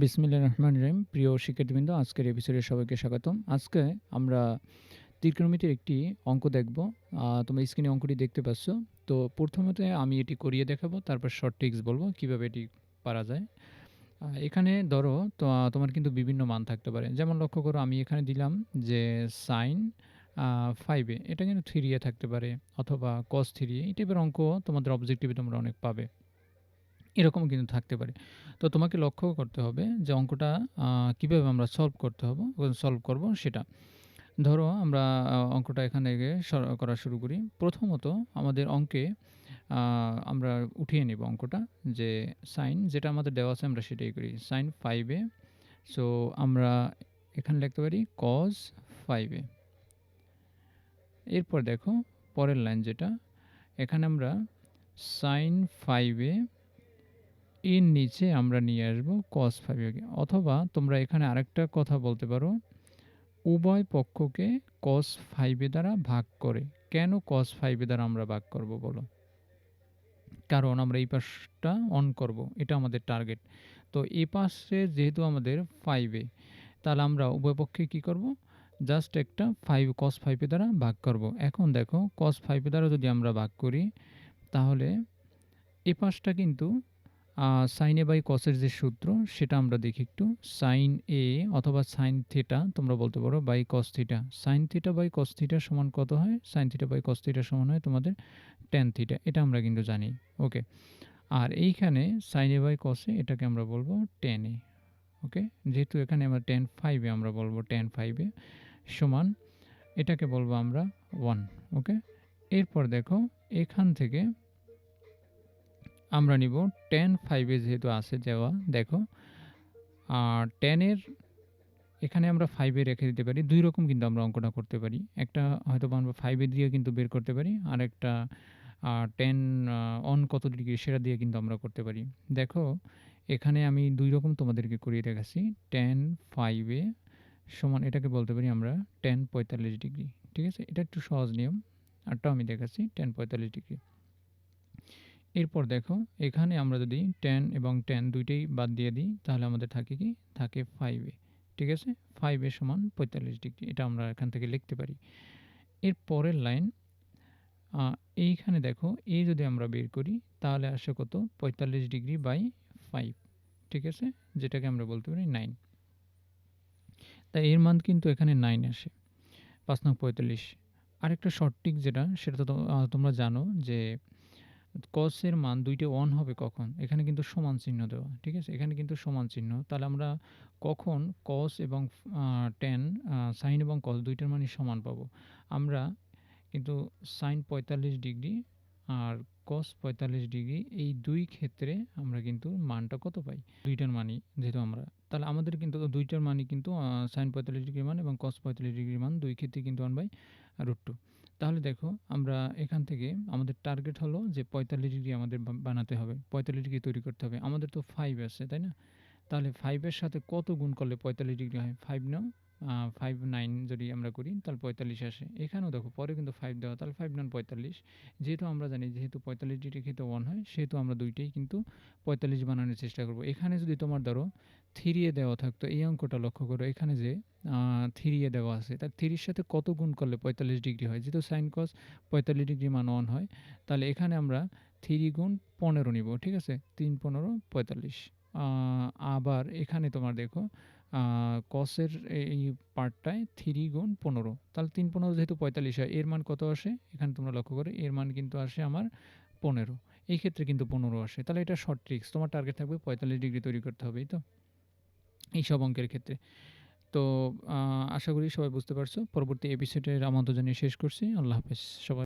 বিসমিল্লাহির রহমানির রহিম। প্রিয় শিক্ষার্থীবৃন্দ, আজকের এপিসোডে সবাইকে স্বাগতম। আজকে আমরা ত্রিকোণমিতির একটি অঙ্ক দেখব। তোমরা স্ক্রিনে অঙ্কটি দেখতে পাচ্ছ। তো প্রথমত আমি এটি করিয়ে দেখাবো, তারপর শর্ট টিক্স বলব কীভাবে এটি পারা যায়। এখানে ধরো, তো তোমার কিন্তু বিভিন্ন মান থাকতে পারে। যেমন লক্ষ্য করো, আমি এখানে দিলাম যে সাইন ফাইভে এটা কিন্তু থ্রি এ থাকতে পারে অথবা কস থ্রি এই টাইপের অঙ্ক তোমাদের অবজেক্টিভে তোমরা অনেক পাবে। এরকম কিন্তু থাকতে পারে। তো তোমাকে লক্ষ্য করতে হবে যে অঙ্কটা কীভাবে আমরা সলভ করতে হবে সলভ করব সেটা। ধরো আমরা অঙ্কটা এখানে সর- করা শুরু করি। প্রথমত আমাদের অঙ্কে আমরা উঠিয়ে নেব অঙ্কটা যে সাইন যেটা আমাদের দেওয়া আছে আমরা সেটাই করি। সাইন ফাইভে সো আমরা এখানে লিখতে পারি কজ ফাইভে এরপর দেখো পরের লাইন যেটা, এখানে আমরা সাইন ফাইভে এর নিচে আমরা নিয়ে আসব কস ফাইভে অথবা তোমরা এখানে আরেকটা কথা বলতে পারো, উভয় পক্ষকে কস ফাইভে দ্বারা ভাগ করে। কেন কস ফাইভে দ্বারা আমরা ভাগ করব বলো? কারণ আমরা এই পাশটা অন করব, এটা আমাদের টার্গেট তো এই পাশে যেহেতু আমাদের ফাইভে তাহলে আমরা উভয় পক্ষে কী করব? জাস্ট একটা ফাইভ কস ফাইভে দ্বারা ভাগ করব। এখন দেখো কস ফাইভে দ্বারা যদি আমরা ভাগ করি, তাহলে এ পাশটা কিন্তু সাইন এ বাই কসের যে সূত্র, সেটা আমরা দেখি একটু। সাইন এ অথবা সাইন থিটা তোমরা বলতে পারো by cos theta sine theta by cos theta সমান কত হয়? Sine theta by cos theta সমান হয় তোমাদের টেন থিটা এটা আমরা কিন্তু জানি। ওকে আর এইখানে সাইন এ বাই কসে এটাকে আমরা বলব টেন এ ওকে যেহেতু এখানে আমরা টেন ফাইভে আমরা বলব টেন ফাইভে সমান, এটাকে বলব আমরা ওয়ান ওকে এরপর দেখো, এখান থেকে আমরা নিব টেন ফাইভে যেহেতু আছে যাওয়া, দেখো। আর টেনের এখানে আমরা ফাইভে রেখে দিতে পারি। দুই রকম কিন্তু আমরা অঙ্কটা করতে পারি। একটা হয়তো আমরা ফাইভে দিয়ে কিন্তু বের করতে পারি, আর একটা টেন অন কত ডিগ্রি সেটা দিয়ে কিন্তু আমরা করতে পারি। দেখো, এখানে আমি দুই রকম তোমাদেরকে করিয়ে দেখাচ্ছি। টেন ফাইভে সমান, এটাকে বলতে পারি আমরা টেন পঁয়তাল্লিশ ডিগ্রি ঠিক আছে? এটা একটু সহজ নিয়ম। আরটাও আমি দেখাচ্ছি টেন পঁয়তাল্লিশ ডিগ্রি এরপর দেখো, এখানে আমরা যদি টেন এবং টেন দুইটাই বাদ দিয়ে দিই, তাহলে আমাদের থাকে কি? থাকে ফাইভে ঠিক আছে? ফাইভে সমান পঁয়তাল্লিশ ডিগ্রি। এটা আমরা এখান থেকে লিখতে পারি। এর পরের লাইন এইখানে দেখো, এই যদি আমরা বের করি, তাহলে আসে কত? পঁয়তাল্লিশ ডিগ্রি বাই ফাইভ ঠিক আছে? যেটাকে আমরা বলতে পারি নাইন তাই এর মান কিন্তু এখানে নাইন আসে। পাঁচ নং পঁয়তাল্লিশ। আরেকটা সঠিক যেটা, সেটা তো তোমরা জানো যে কসের মান দুইটা অন হবে কখন? এখানে কিন্তু সমান চিহ্ন দেওয়া, ঠিক আছে? এখানে কিন্তু সমান চিহ্ন। তাহলে আমরা কখন কস এবং টেন সাইন এবং কস দুইটার মানই সমান পাবো? আমরা কিন্তু সাইন পঁয়তাল্লিশ ডিগ্রি আর কস পঁয়তাল্লিশ ডিগ্রি, এই দুই ক্ষেত্রে আমরা কিন্তু মানটা কত পাই? দুইটার মানই যেহেতু আমরা। তাহলে আমাদের কিন্তু দুইটার মানই কিন্তু সাইন পঁয়তাল্লিশ ডিগ্রি মান এবং কস পঁয়তাল্লিশ ডিগ্রি মান দুই ক্ষেত্রে কিন্তু ওয়ান বাই রুট টু তাহলে দেখো, আমরা এখান থেকে আমাদের টার্গেট হলো যে পঁয়তাল্লিশ ডিগ্রি আমাদের বানাতে হবে। পঁয়তাল্লিশ ডিগ্রি তৈরি করতে হবে। আমাদের তো ফাইভ আছে, তাই না? তাহলে ফাইভের সাথে কত গুণ করলে পঁয়তাল্লিশ ডিগ্রি হয়? ফাইভ নাও ফাইভ নাইন যদি আমরা করি, তাহলে পঁয়তাল্লিশ আসে। এখানেও দেখো, পরে কিন্তু ফাইভ দেওয়া, তাহলে ফাইভ নাইন পঁয়তাল্লিশ। যেহেতু আমরা জানি, যেহেতু পঁয়তাল্লিশ ডিগ্রি ক্ষেত্রে ওয়ান হয়, সেহেতু আমরা দুইটাই কিন্তু পঁয়তাল্লিশ বানানোর চেষ্টা করব। এখানে যদি তোমার ধরো থ্রি এ দেওয়া থাকতো, এই অঙ্কটা লক্ষ্য করো, এখানে যে থ্রি এ দেওয়া আছে তার থ্রির সাথে কত গুণ করলে পঁয়তাল্লিশ ডিগ্রি হয়? যেহেতু সাইন কস পঁয়তাল্লিশ ডিগ্রি মান অন হয়, তাহলে এখানে আমরা থ্রি গুণ পনেরো নিব, ঠিক আছে? তিন, পনেরো, পঁয়তাল্লিশ। আবার এখানে তোমার দেখো কসের এই পার্টটায় থ্রি গুণ পনেরো। তাহলে তিন পনেরো যেহেতু পঁয়তাল্লিশ হয়, এর মান কত আসে? এখানে তোমরা লক্ষ্য করো, এর মান কিন্তু আসে আমার পনেরো। এই ক্ষেত্রে কিন্তু পনেরো আসে। তাহলে এটা শর্ট ট্রিক্স তোমার টার্গেট থাকবে পঁয়তাল্লিশ ডিগ্রি তৈরি করতে হবে তো? এই সব অঙ্কের ক্ষেত্রে। তো আশা করি সবাই বুঝতে পারছ। পরবর্তী এপিসোডের আমন্ত্রণ জানিয়ে শেষ করছি। আল্লাহ হাফেজ, সবাই